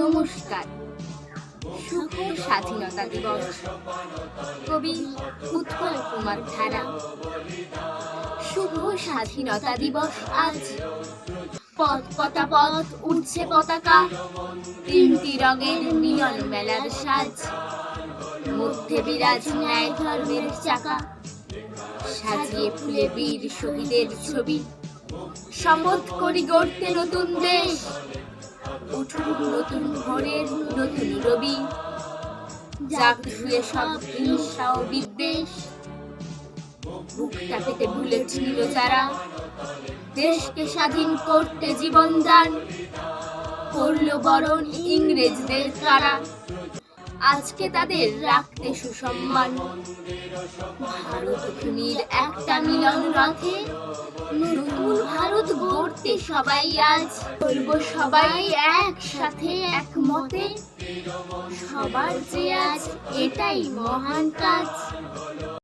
নমস্কার। শুভ স্বাধীনতা দিবস। কবি উৎপল কুমার ধারা। শুভ স্বাধীনতা দিবস আজ। পথ পতা পথ উঠছে পতাকা। তিনটি রঙের মিলন মেলার সাজ। মধ্যে বিরাজ ন্যায় ধর্মের চাকা। সাজিয়ে ফুলে বীর শহীদের ছবি। শপথ করি গড়তে নতুন দেশ। উঠুন নতুন ভোরের নতুন রবি। যাক ধুয়ে সব হিংসা ও বিদ্বেষ। বুকটা পেতে নিল যারা। দেশকে স্বাধীন করতে জীবন দান করল বরণ ইংরেজদের কারা আজকে তাদের রাখতে সুসম্মান। ভারত একটা মিলন রথে। নতুন ভারত গড়তে সবাই আজ বলব সবাই একসাথে একমতে। সবার যে আজ এটাই মহান কাজ।